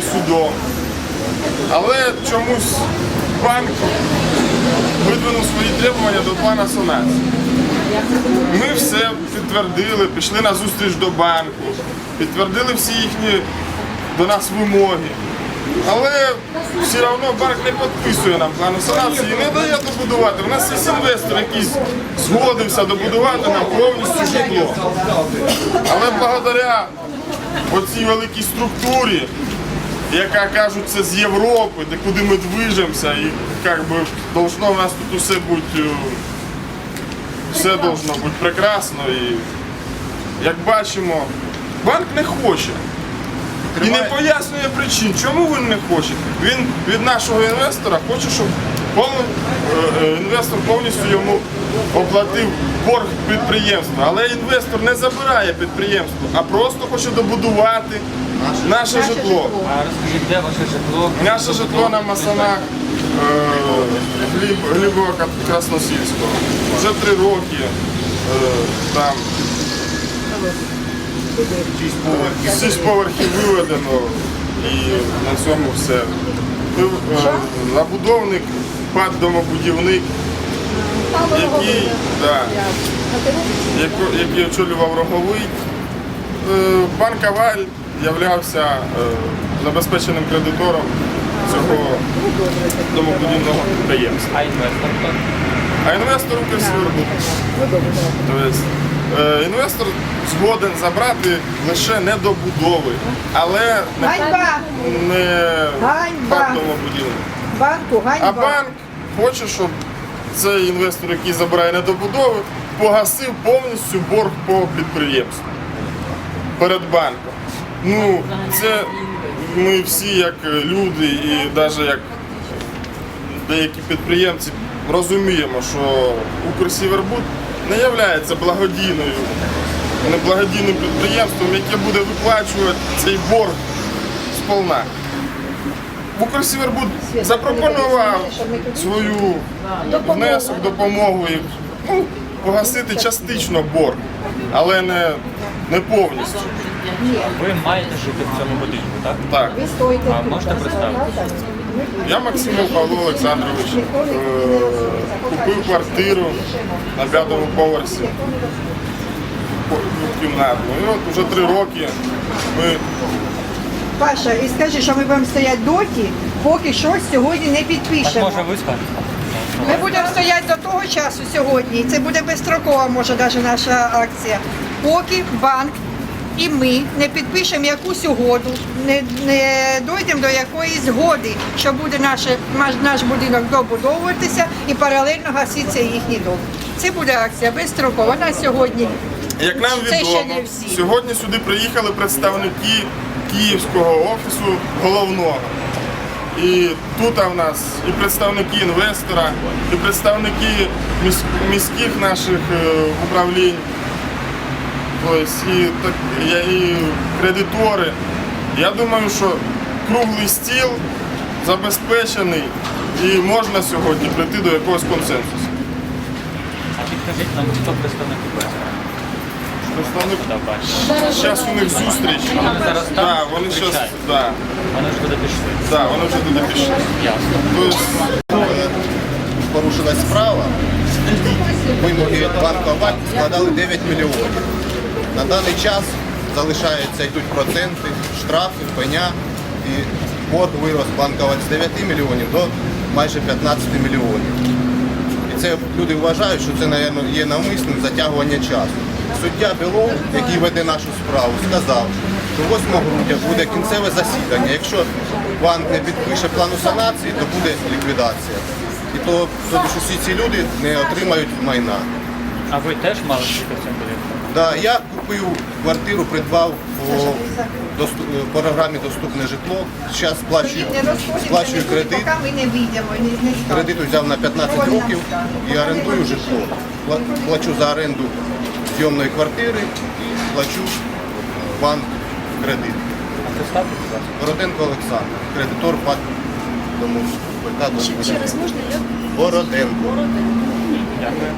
судом. Але чомусь банк видвинув свої требування до плана санації. Ми все підтвердили, пішли на зустріч до банку, підтвердили всі їхні до нас вимоги. Але все одно банк не підписує нам плану санації і не дає добудувати. У нас є інвестор, який згодився добудувати нам повністю житло. Але благодаря оцій великій структурі, яка кажуть, це з Європи, де куди ми движемося, і як би должно у нас тут усе бути, е, все должно бути прекрасно. І як бачимо, банк не хоче. І не пояснює причин, чому він не хоче. Він від нашого інвестора хоче, щоб інвестор повністю йому оплатив борг підприємства. Але інвестор не забирає підприємство, а просто хоче добудувати наше житло. А розкажіть, де ваше житло? Наше житло на Масанах е, Глібова Красносільського. Вже три роки е, там шість поверхів виведено і на цьому все. Пив- пад домобудівник, який, да, яко- який очолював роговий. Е, Банк Аваль являвся е, забезпеченим кредитором цього домобудівного підприємства. А інвестор хто? А інвестор. Тобто, е, інвестор згоден забрати лише недобудови, але не, Ганьба! не Ганьба! домобудівник. Банку А банк хоче, щоб цей інвестор, який забирає недобудови, погасив повністю борг по підприємству перед банком. Ну, це ми всі як люди і навіть як деякі підприємці розуміємо, що Укрсівербуд не є благодійною, не благодійним підприємством, яке буде виплачувати цей борг сполна. Укрсівербуд запропонував свою внесок, допомогу і ну, погасити частично борг, але не, не повністю. Ви маєте жити в цьому будинку, так? Так. А можете представитися? Я Максимов Павло Олександрович е, купив квартиру на п'ятому поверсі кімнатну. І от вже три роки ми Паша, і скажи, що ми будемо стояти доті, поки щось сьогодні не Так підпишемо. може ви скажете? Ми будемо стояти до того часу сьогодні, і це буде безстрокова, може, навіть наша акція. Поки банк і ми не підпишемо якусь угоду, не, не дійдемо до якоїсь згоди, що буде наш, наш, будинок добудовуватися і паралельно гаситься їхній дом. Це буде акція безстрокова. На сьогодні Як нам відомо, сьогодні сюди приїхали представники Київського офісу головного. І тут в нас і представники інвестора, і представники міських наших е, управлінь, тобто і, так, і кредитори. Я думаю, що круглий стіл забезпечений і можна сьогодні прийти до якогось консенсусу. А підкажіть нам, хто представник інвестора? Зараз у них зустріч. Вони зараз там Да, вони зараз, да, Вони ж туди пішли. да, вони вже туди пішли. Ясно. Тобто, порушена справа, вимоги від банку Аваль складали 9 мільйонів. На даний час залишаються йдуть проценти, штрафи, пеня і борг вирос банку Аваль з 9 мільйонів до майже 15 мільйонів. І це люди вважають, що це, мабуть, є навмисним затягування часу. Суддя Білов, який веде нашу справу, сказав, що 8 грудня буде кінцеве засідання. Якщо банк не підпише плану санації, то буде ліквідація. І то тобі ж усі ці люди не отримають майна. А ви теж мали жити в цьому будинку? Да, я купив квартиру, придбав по досту- по програмі Доступне житло. Зараз сплачую, сплачую кредит. поки ми не вийдемо. Не, не. Кредит взяв на 15 років і орендую житло. Плачу за оренду зйомної квартири і плачу банк кредит. Бороденко Олександр, кредитор ПАД тому ПК «Дом». Бороденко. Дякую.